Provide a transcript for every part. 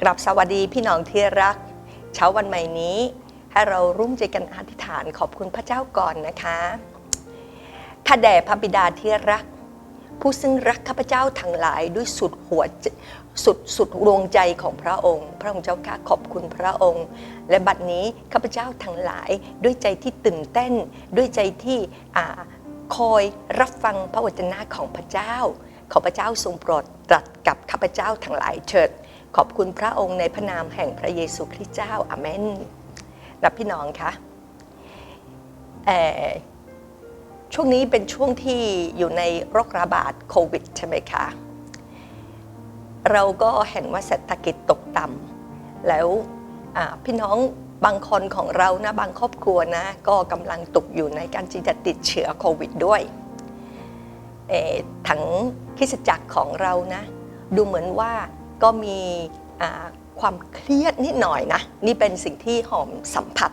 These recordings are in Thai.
กราบสวัสดีพี่น้องที่รัก เช้าวันใหม่นี้ ให้เราร่วมใจกันอธิษฐานขอบคุณพระเจ้าก่อนนะคะข้าแด่พระบิดาที่รัก ผู้ซึ่งรักข้าพเจ้าทั้งหลายด้วยสุดหัวสุดสุดดวงใจของพระองค์ พระองค์เจ้าข้าขอบคุณพระองค์ และบัดนี้ข้าพเจ้าทั้งหลายด้วยใจที่ตื่นเต้น ด้วยใจที่อ่าคอยรับฟังพระวจนะของพระเจ้า ขอพระเจ้าทรงโปรดตรัสกับข้าพเจ้าทั้งหลายเถิด ขอบคุณพระองค์ในพระนามแห่งพระเยซูคริสต์เจ้าอาเมนนะพี่น้องคะช่วงนี้เป็นช่วงที่อยู่ในโรคระบาดโควิดใช่ไหมคะ เราก็เห็นว่าเศรษฐกิจตกต่ำแล้วพี่น้องบางคนของเรานะบางครอบครัวนะ ก็กำลังตกอยู่ในการที่จะติดเชื้อโควิดด้วยทั้งคิสจักรของเรานะ ดูเหมือนว่า ก็มีความเครียดนิดหน่อยนะ นี่เป็นสิ่งที่หอมสัมผัส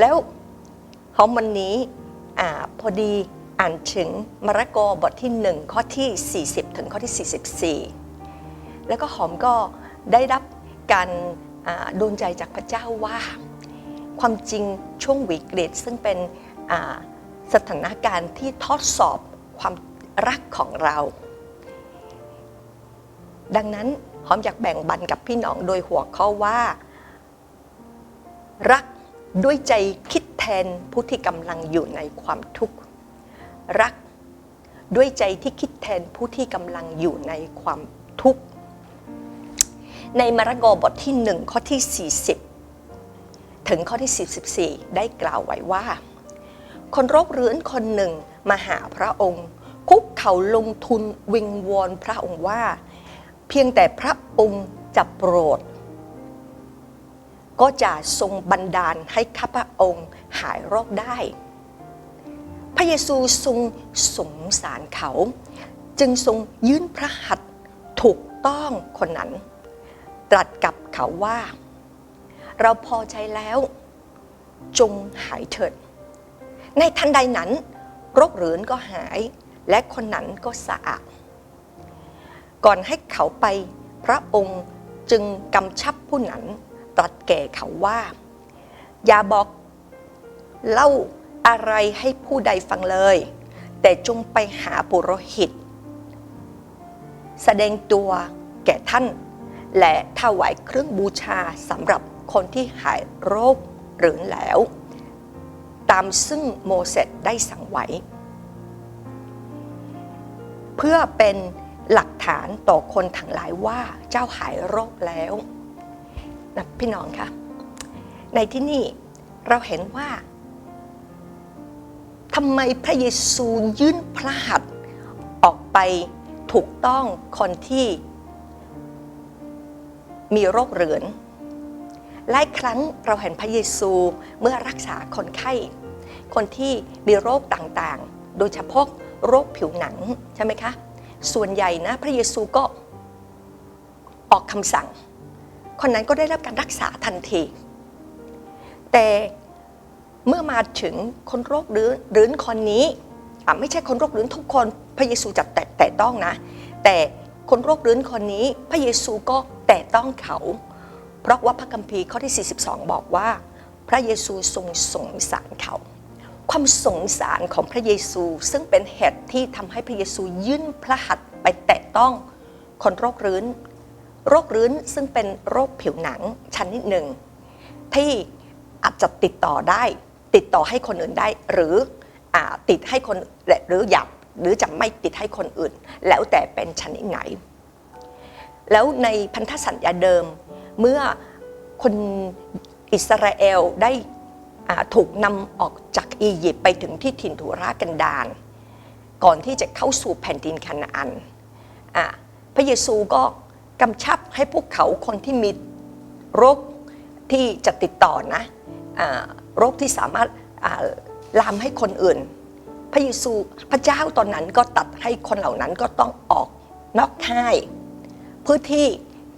แล้วหอมวันนี้อพอดีอ่านถึงมาระโกบทที่ 1 ข้อที่ 40 ถึงข้อที่ 44 แล้วก็หอมก็ได้รับการโดนใจจากพระเจ้าว่า ความจริงช่วงวิกฤตซึ่งเป็นสถานการณ์ที่ทดสอบความรักของเรา ดังนั้นหอมอยากแบ่งบันกับพี่น้องโดยหัวข้อว่า รักด้วยใจคิดแทนผู้ที่กำลังอยู่ในความทุกข์ รักด้วยใจที่คิดแทนผู้ที่กำลังอยู่ในความทุกข์ ในมาระโกบทที่หนึ่งข้อที่ 40 ถึงข้อที่ 44 ได้กล่าวไว้ว่า คนโรคเรื้อนคนหนึ่งมาหาพระองค์ คุกเข่าลงทุนวิงวอนพระองค์ว่า เพียงแต่พระองค์จะโปรด ก็จะทรงบันดาลให้ข้าพระองค์หายโรคได้ พระเยซูทรงสงสารเขา จึงทรงยื่นพระหัตถ์ถูกต้องคนนั้น ตรัสกับเขาว่า เราพอใจแล้วจงหายเถิด ในทันใดนั้น โรคเรื้อนก็หายและคนนั้นก็สะอาด ก่อนให้เขาไป พระองค์จึงกำชับผู้นั้นตรัสแก่เขาว่า อย่าบอกเล่าอะไรให้ผู้ใดฟังเลย แต่จงไปหาปุโรหิต แสดงตัวแก่ท่าน และถวายเครื่องบูชาสำหรับคนที่หายโรคหรือแล้ว ตามซึ่งโมเสสได้สั่งไว้ เพื่อเป็น หลักฐานต่อคนทั้งหลายว่าเจ้าหายโรคแล้วนะพี่น้องคะในที่นี่เราเห็นว่าทำไมพระเยซูยื่นพระหัตถ์ออกไปถูกต้องคนที่มีโรคเรื้อนหลายครั้งเราเห็นพระเยซูเมื่อรักษาคนไข้ คนที่มีโรคต่างๆ โดยเฉพาะโรคผิวหนังใช่ไหมคะ ส่วนใหญ่นะพระเยซูก็ออกคำสั่ง คนนั้นก็ได้รับการรักษาทันที แต่เมื่อมาถึงคนโรคเรื้อนคนนี้ไม่ใช่คนโรคเรื้อนทุกคนพระเยซูจะแตะแต่ต้องนะ แต่คนโรคเรื้อนคนนี้พระเยซูก็แตะต้องเขา เพราะว่าพระคัมภีร์ข้อที่ 42 บอกว่า พระเยซูทรงสงสารเขา ความสงสารของพระเยซู ซึ่งเป็นเหตุที่ทำให้พระเยซูยื่นพระหัตถ์ไปแตะต้องคนโรครื้น โรครื้นซึ่งเป็นโรคผิวหนังชนิดหนึ่งที่อาจจะติดต่อได้ ติดต่อให้คนอื่นได้ หรืออติดให้คนหรืออยากหรือจะไม่ติดให้คนอื่น แล้วแต่เป็นชนิดไหน แล้วในพันธสัญญาเดิมเมื่อคนอิสราเอลได้ ถูกนำออกจากอียิปต์ไปถึงที่ถิ่นทุรากันดารก่อนที่จะเข้าสู่แผ่นดินคานาอันพระเยซูก็กำชับให้พวกเขาคนที่มีโรคที่จะติดต่อนะอ่าโรคที่สามารถลามให้คนอื่น พระเยซูพระเจ้าตอนนั้นก็ตัดให้คนเหล่านั้นก็ต้องออกนอกค่าย เพื่อที่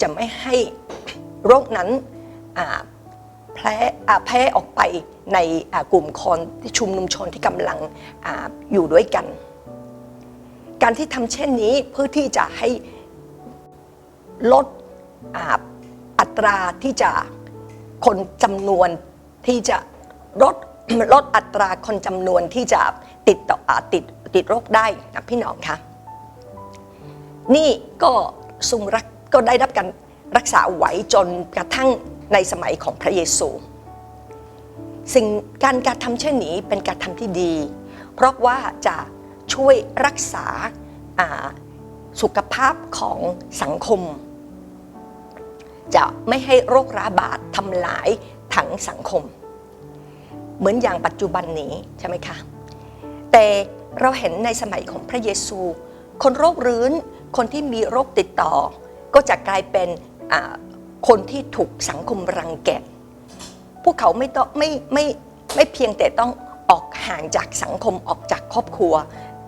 จะไม่ให้โรคนั้น แพร่อ่าแพร่ออกไปในกลุ่มคนที่ชุมนุมชนที่กำลังออยู่ด้วยกัน การที่ทำเช่นนี้เพื่อที่จะให้ลดอ่าตราที่จะคนจำนวนที่จะลดลดอัตราคนจำนวนที่จะติดต่อติดติดโรคได้นะพี่น้องคะนี่ก็ทรงรักก็ได้รับการรักษาไหวจนกระทั่ง ในสมัยของพระเยซู สิ่งการการทำเช่นนี้เป็นการทำที่ดี เพราะว่าจะช่วยรักษาสุขภาพของสังคม จะไม่ให้โรคระบาดทำลายทั้งสังคม เหมือนอย่างปัจจุบันนี้ใช่ไหมคะ แต่เราเห็นในสมัยของพระเยซู คนโรครื้น คนที่มีโรคติดต่อ ก็จะกลายเป็น คนที่ถูกสังคมรังแกพวกเขาไม่ต้องไม่ไม่ไม่เพียงแต่ต้องออกห่างจากสังคมออกจากครอบครัว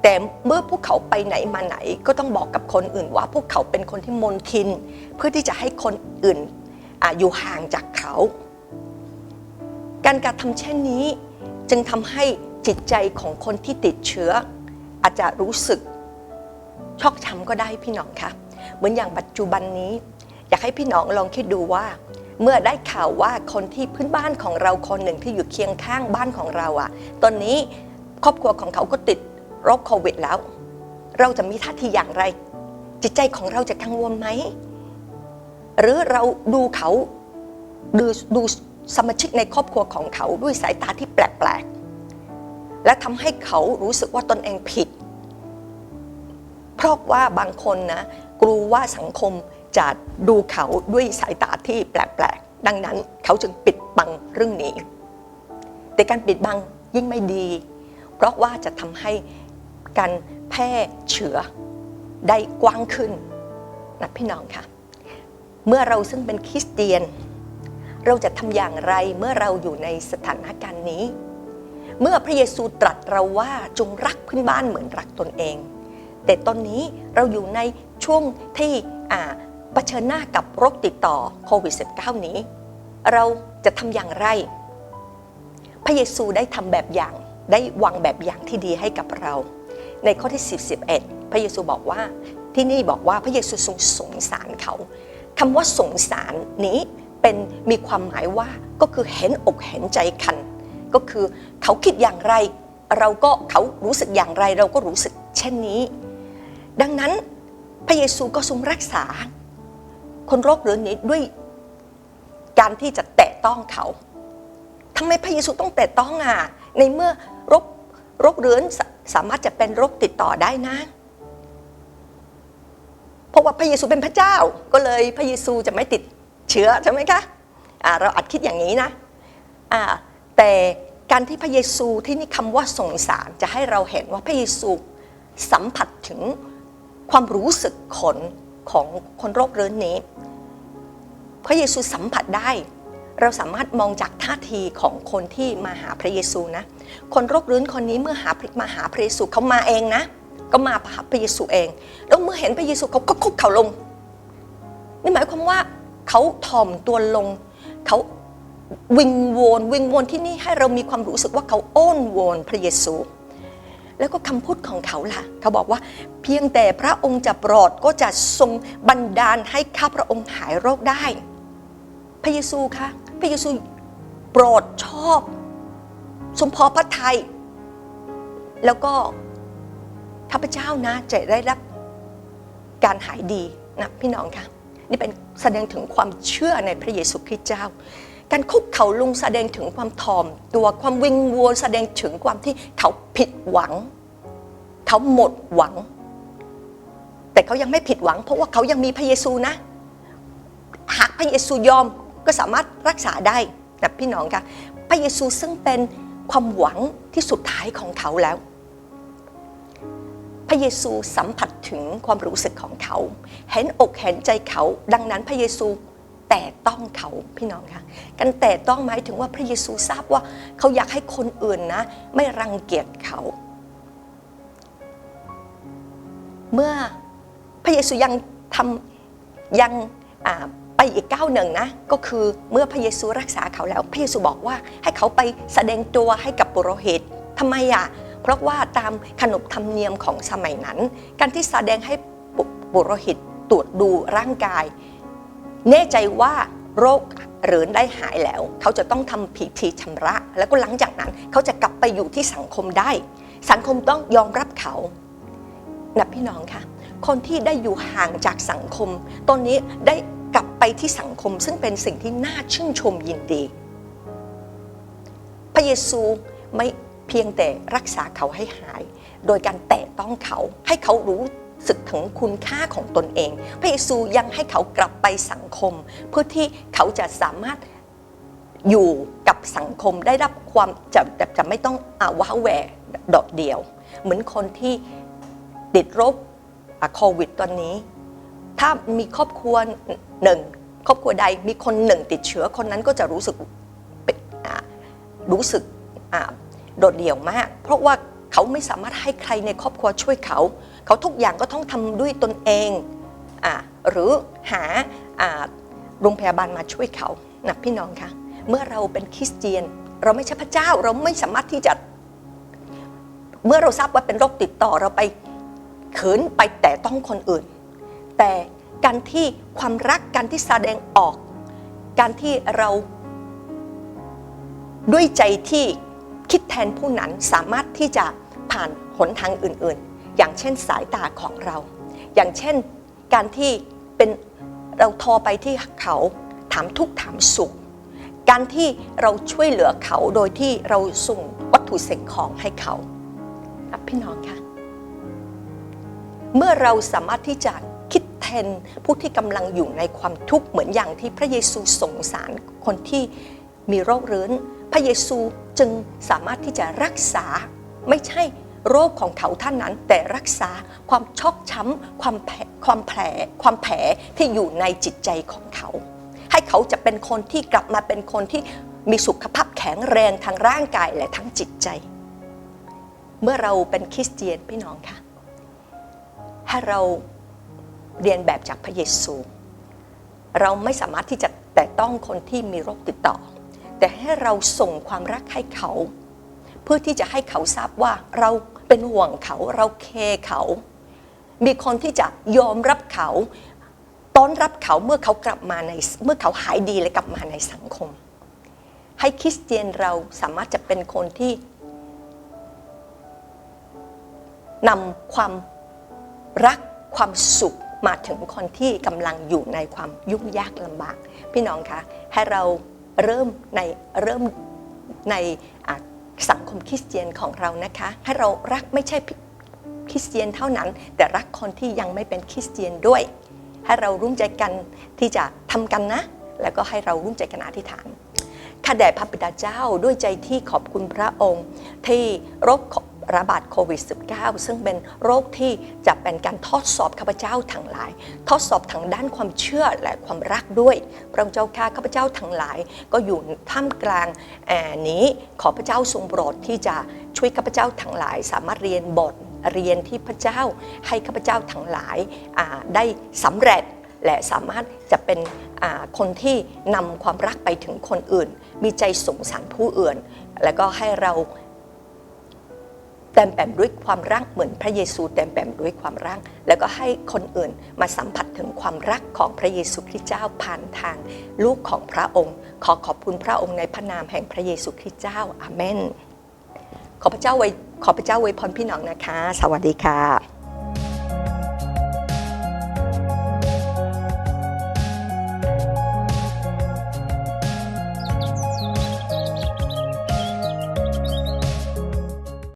แต่เมื่อพวกเขาไปไหนมาไหนก็ต้องบอกกับคนอื่นว่า พวกเขาเป็นคนที่มนทิน เพื่อที่จะให้คนอื่นออยู่ห่างจากเขา การกระทำเช่นนี้ จึงทำให้จิตใจของคนที่ติดเชื้อ อาจจะรู้สึกชอกช้ำก็ได้พี่น้องคะเหมือนอย่างปัจจุบันนี้ากให้พี่น้องลองคิดดูว่า เมื่อได้ข่าวว่าคนที่พื้นบ้านของเราคนหนึ่งที่อยู่เคียงข้างบ้านของเราอะตอนนี้ครอบครัวของเขาก็ติดโรคโควิดแล้ว เราจะมีท่าทีอย่างไร จิตใจของเราจะกังวลไหม หรือเราดูเขาดูดูสมาชิกในครอบครัวของเขาด้วยสายตาที่แปลกๆ และทำให้เขารู้สึกว่าตนเองผิด เพราะว่าบางคนนะกลัวว่าสังคม จะดูเขาด้วยสายตาที่แปลกๆ ดังนั้นเขาจึงปิดบังเรื่องนี้ แต่การปิดบังยิ่งไม่ดี เพราะว่าจะทำให้การแพร่เชื้อได้กว้างขึ้นนะพี่น้องค่ะ เมื่อเราซึ่งเป็นคริสเตียน เราจะทำอย่างไรเมื่อเราอยู่ในสถานการณ์นี้ เมื่อพระเยซูตรัสเราว่าจงรักเพื่อนบ้านเหมือนรักตนเอง แต่ตอนนี้เราอยู่ในช่วงที่อ่า เผชิญหน้ากับโรคติดต่อโควิด -19 นี้ เราจะทำอย่างไร พระเยซูได้ทำแบบอย่างได้วางแบบอย่างที่ดีให้กับเรา ในข้อที่41พระเยซูบอกว่าที่นี่บอกว่าพระเยซูทรงสงสารเขาคำว่าสงสารนี้เป็นมีความหมายว่าก็คือเห็นอกเห็นใจกัน ก็คือเขาคิดอย่างไร เราก็เขารู้สึกอย่างไร เราก็รู้สึกเช่นนี้ ดังนั้นพระเยซูก็ทรงรักษา คนโรคเรื้อนนี้ด้วยการที่จะแตะต้องเขาทำไมพระเยซูต้องแตะต้องอะในเมื่อโรคโรคเรื้อนสสามารถจะเป็นโรคติดต่อได้นะ เพราะว่าพระเยซูเป็นพระเจ้า ก็เลยพระเยซูจะไม่ติดเชื้อใช่ไหมคะอ่าเราอาจคิดอย่างนี้นะอ่าแต่การที่พระเยซูที่นี่คำว่าสงสารจะให้เราเห็นว่าพระเยซูสัมผัสถึงความรู้สึกคน ของคนโรคเรื้อนนี้ พระเยซูสัมผัสได้ เราสามารถมองจากท่าทีของคนที่มาหาพระเยซูนะ คนโรคเรื้อนคนนี้เมื่อหามาหาพระเยซูเขามาเองนะ ก็มาหาพระเยซูเอง แล้วเมื่อเห็นพระเยซูเขาก็คุกเข่าลงนี่หมายความว่าเขาถ่อมตัวลงเขาวิงโวนวิงโวนที่นี่ให้เรามีความรู้สึกว่าเขาอ้อนวอนพระเยซู แล้วก็คำพูดของเขาล่ะ เขาบอกว่าเพียงแต่พระองค์จะโปรดก็จะทรงบันดาลให้ข้าพระองค์หายโรคได้ พระเยซูคะพระเยซูโปรดชอบสมพอพระทัยแล้วก็ข้าพเจ้านะจะได้รับการหายดีนะพี่น้องคะนี่เป็นแสดงถึงความเชื่อในพระเยซูคริสต์เจ้า การคุกเข่าลงแสดงถึงความถ่อม ตัวความวิงวอนแสดงถึงความที่เขาผิดหวัง เขาหมดหวัง แต่เขายังไม่ผิดหวัง เพราะว่าเขายังมีพระเยซูนะ หากพระเยซูยอมก็สามารถรักษาได้นะพี่น้องคะพระเยซูซึ่งเป็นความหวังที่สุดท้ายของเขาแล้ว พระเยซูสัมผัสถึงความรู้สึกของเขา เห็นอกเห็นใจเขา ดังนั้นพระเยซู แต่ต้องเขาพี่น้องคะการแต่ต้องหมายถึงว่าพระเยซูทราบว่าเขาอยากให้คนอื่นนะ ไม่รังเกียจเขา เมื่อพระเยซูยังทำยังไปอีกก้าวหนึ่งนะก็คือเมื่อพระเยซูรักษาเขาแล้ว พระเยซูบอกว่าให้เขาไปแสดงตัวให้กับปุโรหิตทำไมอะเพราะว่าตามขนบธรรมเนียมของสมัยนั้น การที่แสดงให้ปุปุโรหิตตรวจดูร่างกาย แน่ใจว่าโรคหรือได้หายแล้ว เขาจะต้องทำพิธีชำระ แล้วก็หลังจากนั้นเขาจะกลับไปอยู่ที่สังคมได้ สังคมต้องยอมรับเขานะพี่น้องค่ะ คนที่ได้อยู่ห่างจากสังคม ตอนนี้ได้กลับไปที่สังคม ซึ่งเป็นสิ่งที่น่าชื่นชมยินดี พระเยซูไม่เพียงแต่รักษาเขาให้หาย โดยการแตะต้องเขาให้เขารู้ สึกถึงคุณค่าของตนเอง พระเยซูยังให้เขากลับไปสังคม เพื่อที่เขาจะสามารถอยู่กับสังคมได้รับความจะจะจะไม่ต้องอาว้าแหวโดดเดี่ยว เหมือนคนที่ติดโรคโควิดตอนนี้ ถ้ามีครอบครัวหนึ่งครอบครัวใดมีคนหนึ่งติดเชื้อคนนั้นก็จะรู้สึกรู้สึกโดดเดี่ยวมาก เพราะว่าเขาไม่สามารถให้ใครในครอบครัวช่วยเขา เขาทุกอย่างก็ต้องทำด้วยตนเองอหรือหาอโรงพยาบาลมาช่วยเขานะพี่น้องคะเมื่อเราเป็นคริสเตียน เราไม่ใช่พระเจ้าเราไม่สามารถที่จะ เมื่อเราทราบว่าเป็นโรคติดต่อเราไปเขินไปแต่ต้องคนอื่น แต่การที่ความรักการที่แสดงออก การที่เราด้วยใจที่คิดแทนผู้นั้นสามารถที่จะผ่านหนทางอื่น ๆ อย่างเช่นสายตาของเรา อย่างเช่นการที่เป็นเราทรไปที่เขาถามทุกถามสุข การที่เราช่วยเหลือเขาโดยที่เราส่งวัตถุสิ่งของให้เขาอะพี่น้องคะเมื่อเราสามารถที่จะคิดแทนผู้ที่กำลังอยู่ในความทุกข์เหมือนอย่างที่พระเยซูสงสารคนที่มีโรคเรื้อน พระเยซูจึงสามารถที่จะรักษาไม่ใช่ โรคของเขาท่านนั้น แต่รักษาความชอกช้ำความแผลความแผลความแผลที่อยู่ในจิตใจของเขา ให้เขาจะเป็นคนที่กลับมาเป็นคนที่มีสุขภาพแข็งแรงทางร่างกายและทั้งจิตใจ เมื่อเราเป็นคริสเตียนพี่น้องค่ะให้เราเรียนแบบจากพระเยซู เราไม่สามารถที่จะแต่ต้องคนที่มีโรคติดต่อ แต่ให้เราส่งความรักให้เขา เพื่อที่จะให้เขาทราบว่าเรา เป็นห่วงเขาเราเคเขา มีคนที่จะยอมรับเขาต้อนรับเขาเมื่อเขากลับมาในเมื่อเขาหายดีและกลับมาในสังคม ให้คริสเตียนเราสามารถจะเป็นคนที่นำความรักความสุขมาถึงคนที่กำลังอยู่ในความยุ่งยากลำบาก พี่น้องคะให้เราเริ่มในเริ่มในอ สังคมคริสเตียนของเรานะคะ ให้เรารักไม่ใช่คริสเตียนเท่านั้น แต่รักคนที่ยังไม่เป็นคริสเตียนด้วย ให้เราร่วมใจกันที่จะทำกันนะ แล้วก็ให้เราร่วมใจกันอธิษฐานข้าแด่พระบิดาเจ้าด้วยใจที่ขอบคุณพระองค์ ที่โรบ ระบาดโควิด -19 ซึ่งเป็นโรคที่จะเป็นการทดสอบข้าพเจ้าทั้งหลาย ทดสอบทางด้านความเชื่อและความรักด้วย พระเจ้าข้าข้าพเจ้าทั้งหลาย ก็อยู่ท่ามกลางแอนี้ขอพระเจ้าทรงโปรดที่จะช่วยข้าพเจ้าทั้งหลาย สามารถเรียนบทเรียนที่พระเจ้าให้ข้าพเจ้าทั้งหลายได้สำเร็จและสามารถจะเป็นคนที่นำความรักไปถึงคนอื่น มีใจสงสารผู้อื่น แล้วก็ให้เรา เต็มแปมด้วยความรักเหมือนพระเยซูเต็มแปมด้วยความรัก แล้วก็ให้คนอื่นมาสัมผัสถึงความรักของพระเยซูคริสต์เจ้าผ่านทางลูกของพระองค์ ขอขอบคุณพระองค์ในพระนามแห่งพระเยซูคริสต์เจ้าอาเมนขอพระเจ้าไว้ขอพระเจ้าไว้พรพี่น้องนะคะ สวัสดีค่ะ